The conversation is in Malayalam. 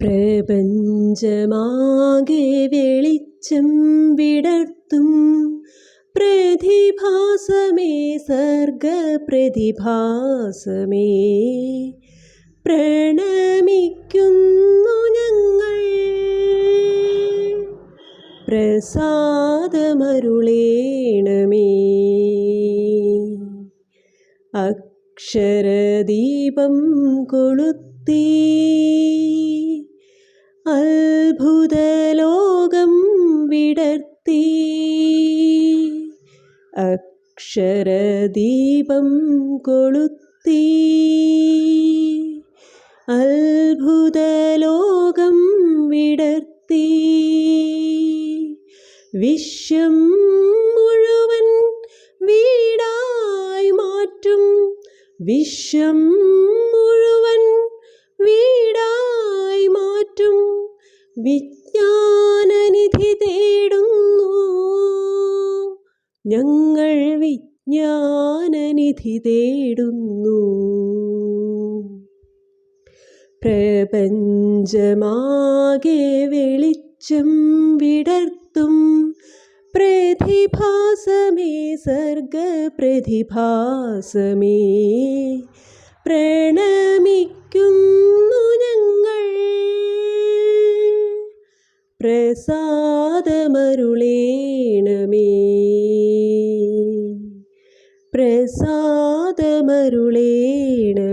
പ്രപഞ്ചമാകെ വെളിച്ചം വിടർത്തും. പ്രതിഭാസമേ സർഗപ്രതിഭാസമേ. പ്രണമിക്കുന്നു ഞങ്ങൾ. പ്രസാദമരുളേണമേ. അക്ഷരദീപം കൊളുത്തി അത്ഭുതലോകം വിടർത്തി. അക്ഷരദീപം കൊളുത്തി. അത്ഭുതലോകം വിടർത്തി. വിശ്വം മുഴുവൻ വീടായി മാറ്റും. വിശ്വം വിജ്ഞാനനിധി തേടുന്നു. ഞങ്ങൾ വിജ്ഞാനനിധി തേടുന്നു. പ്രപഞ്ചമാകെ വെളിച്ചം വിടർത്തും. പ്രതിഭാസമേ സർഗപ്രതിഭാസമേ. പ്രണമിക്കുന്നു പ്രസാദമരുളേണമേ. പ്രസാദമരുളേണമേ